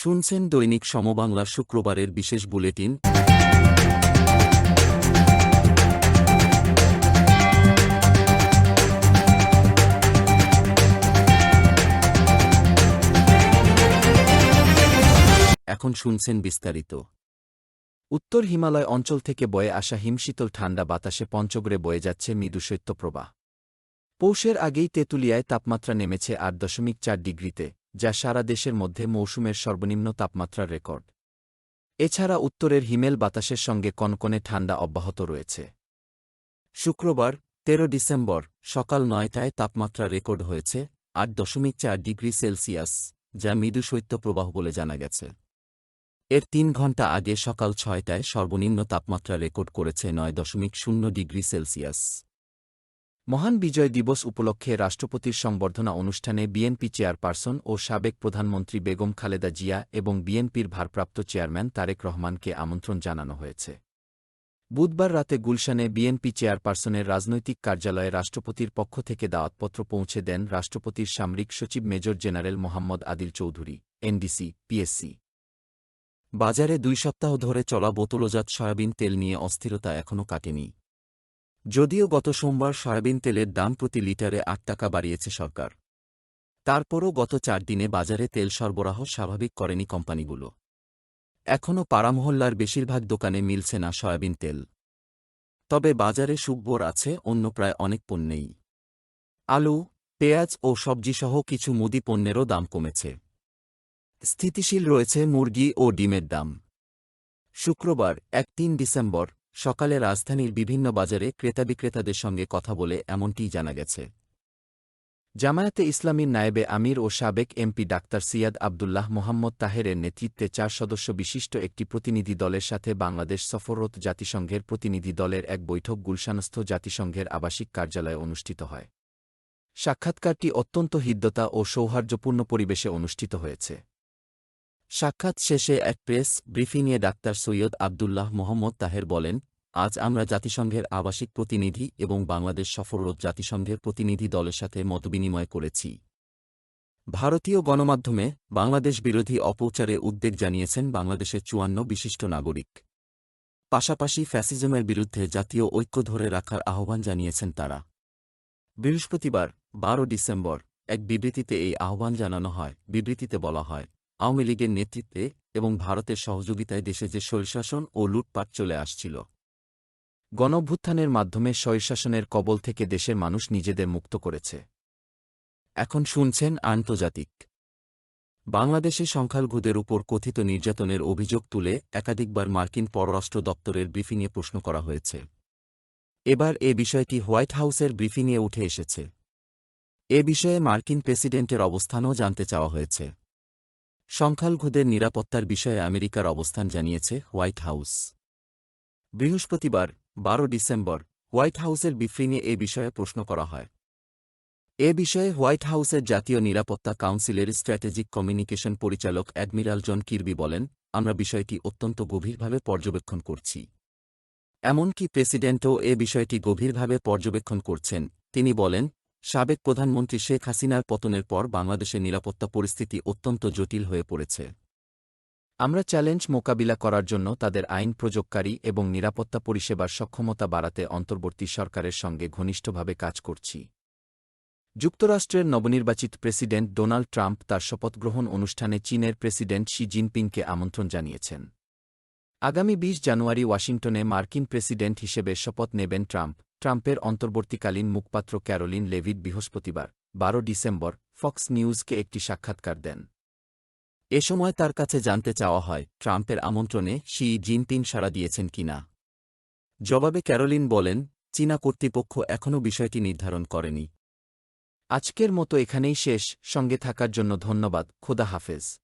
শুনছেন দৈনিক সমবাংলা শুক্রবারের বিশেষ বুলেটিন। এখন শুনছেন বিস্তারিত। উত্তর হিমালয় অঞ্চল থেকে বয়ে আসা হিমশীতল ঠান্ডা বাতাসে পঞ্চগড়ে বয়ে যাচ্ছে মৃদু শৈত্যপ্রবাহ। পৌষের আগেই তেঁতুলিয়ায় তাপমাত্রা নেমেছে আট দশমিক চার ডিগ্রিতে। যা সারা দেশের মধ্যে মৌসুমের সর্বনিম্ন তাপমাত্রার রেকর্ড। এছাড়া উত্তরের হিমেল বাতাসের সঙ্গে কনকনে ঠান্ডা অব্যাহত রয়েছে। শুক্রবার, তেরো ডিসেম্বর, সকাল নয়টায় তাপমাত্রা রেকর্ড হয়েছে আট দশমিক চার ডিগ্রি সেলসিয়াস, যা মৃদু শৈত্যপ্রবাহ বলে জানা গেছে। এর তিন ঘণ্টা আগে সকাল ছয়টায় সর্বনিম্ন তাপমাত্রা রেকর্ড করেছে নয় দশমিক শূন্য ডিগ্রি সেলসিয়াস। মহান বিজয় দিবস উপলক্ষে রাষ্ট্রপতির সংবর্ধনা অনুষ্ঠানে বিএনপি চেয়ারপারসন ও সাবেক প্রধানমন্ত্রী বেগম খালেদা জিয়া এবং বিএনপির ভারপ্রাপ্ত চেয়ারম্যান তারেক রহমানকে আমন্ত্রণ জানানো হয়েছে। বুধবার রাতে গুলশানে বিএনপি চেয়ারপারসনের রাজনৈতিক কার্যালয়ে রাষ্ট্রপতির পক্ষ থেকে দাওয়াতপত্র পৌঁছে দেন রাষ্ট্রপতির সামরিক সচিব major general Mohammad Adil Chowdhury, NDC, PSC. বাজারে দুই সপ্তাহ ধরে চলা বোতলজাত সয়াবিন তেল নিয়ে অস্থিরতা এখনও কাটেনি। যদিও গত সোমবার সয়াবিন তেলের দাম প্রতি লিটারে আট টাকা বাড়িয়েছে সরকার। তারপরও গত চার দিনে বাজারে তেল সরবরাহ স্বাভাবিক করেনি কোম্পানিগুলো। এখনও পাড়ামহল্লার বেশিরভাগ দোকানে মিলছে না সয়াবিন তেল। তবে বাজারে সুব্বর আছে, অন্য প্রায় অনেক পণ্যেই। আলু, পেঁয়াজ ও সবজিসহ কিছু মুদি পণ্যেরও দাম কমেছে। স্থিতিশীল রয়েছে মুরগি ও ডিমের দাম। শুক্রবার, এক তিন ডিসেম্বর সকালে রাজধানীর বিভিন্ন বাজারে ক্রেতা বিক্রেতাদের সঙ্গে কথা বলে এমনটিই জানা গেছে। জামায়াতে ইসলামীর নায়েবে আমির ও সাবেক এমপি ডাক্তার সিয়াদ আবদুল্লাহ মোহাম্মদ তাহেরের নেতৃত্বে চার সদস্য বিশিষ্ট একটি প্রতিনিধি দলের সাথে বাংলাদেশ সফররত জাতিসংঘের প্রতিনিধি দলের এক বৈঠক গুলশানস্থ জাতিসংঘের আবাসিক কার্যালয়ে অনুষ্ঠিত হয়। সাক্ষাৎকারটি অত্যন্ত হৃদ্যতা ও সৌহার্দ্যপূর্ণ পরিবেশে অনুষ্ঠিত হয়েছে। সাক্ষাৎ শেষে এক প্রেস ব্রিফিংয়ে ডাক্তার সৈয়দ আবদুল্লাহ মোহাম্মদ তাহের বলেন, আজ আমরা জাতিসংঘের আবাসিক প্রতিনিধি এবং বাংলাদেশ সফররত জাতিসংঘের প্রতিনিধি দলের সাথে মতবিনিময় করেছি। ভারতীয় গণমাধ্যমে বাংলাদেশ বিরোধী অপচারে উদ্বেগ জানিয়েছেন বাংলাদেশের চুয়ান্ন বিশিষ্ট নাগরিক। পাশাপাশি ফ্যাসিজমের বিরুদ্ধে জাতীয় ঐক্য ধরে রাখার আহ্বান জানিয়েছেন তারা। বৃহস্পতিবার, বারো ডিসেম্বর, এক বিবৃতিতে এই আহ্বান জানানো হয়, বিবৃতিতে বলা হয়। আওয়ামী লীগের নেতৃত্বে এবং ভারতের সহযোগিতায় দেশে যে স্বৈরশাসন ও লুটপাট চলে আসছিল। গণভ্যুত্থানের মাধ্যমে স্বৈরশাসনের কবল থেকে দেশের মানুষ নিজেদের মুক্ত করেছে। এখন শুনছেন আন্তর্জাতিক। বাংলাদেশে সংখ্যালঘুদের উপর কথিত নির্যাতনের অভিযোগ তুলে একাধিকবার মার্কিন পররাষ্ট্র দপ্তরের ব্রিফিংয়ে প্রশ্ন করা হয়েছে। এবার এ বিষয়টি হোয়াইট হাউসের ব্রিফিংয়ে উঠে এসেছে। এ বিষয়ে মার্কিন প্রেসিডেন্টের অবস্থানও জানতে চাওয়া হয়েছে। সংখ্যালঘুদের নিরাপত্তার বিষয়ে আমেরিকার অবস্থান জানিয়েছে হোয়াইট হাউস। বৃহস্পতিবার, বারো ডিসেম্বর, হোয়াইট হাউসের বিফ্রিংয়ে এ বিষয়ে প্রশ্ন করা হয়। এ বিষয়ে হোয়াইট হাউসের জাতীয় নিরাপত্তা কাউন্সিলের স্ট্র্যাটেজিক কমিউনিকেশন পরিচালক অ্যাডমিরাল জন কির্বি বলেন, আমরা বিষয়টি অত্যন্ত গভীরভাবে পর্যবেক্ষণ করছি। এমনকি প্রেসিডেন্টও এ বিষয়টি গভীরভাবে পর্যবেক্ষণ করছেন। তিনি বলেন সাবেক প্রধানমন্ত্রী শেখ হাসিনার পতনের পর বাংলাদেশের নিরাপত্তা পরিস্থিতি অত্যন্ত জটিল হয়ে পড়েছে। আমরা চ্যালেঞ্জ মোকাবিলা করার জন্য তাদের আইন প্রযোগকারী এবং নিরাপত্তা পরিষেবার সক্ষমতা বাড়াতে অন্তর্বর্তী সরকারের সঙ্গে ঘনিষ্ঠভাবে কাজ করছি। যুক্তরাষ্ট্রের নবনির্বাচিত প্রেসিডেন্ট ডোনাল্ড ট্রাম্প তার শপথগ্রহণ অনুষ্ঠানে চীনের প্রেসিডেন্ট শি জিনপিংকে আমন্ত্রণ জানিয়েছেন। আগামী ২০ জানুয়ারি ওয়াশিংটনে মার্কিন প্রেসিডেন্ট হিসেবে শপথ নেবেন ট্রাম্প। ট্রাম্পের অন্তর্বর্তীকালীন মুখপাত্র ক্যারোলিন লেভিড বৃহস্পতিবার, বারো ডিসেম্বর, ফক্স নিউজকে একটি সাক্ষাৎকার দেন। এ সময় তার কাছে জানতে চাওয়া হয়, ট্রাম্পের আমন্ত্রণে শি জিনপিং সাড়া দিয়েছেন কিনা জবাবে ক্যারোলিন বলেন, চীনা কর্তৃপক্ষ এখনও বিষয়টি নির্ধারণ করেনি। আজকের মতো এখানেই শেষ, সঙ্গে থাকার জন্য ধন্যবাদ, খোদা হাফেজ।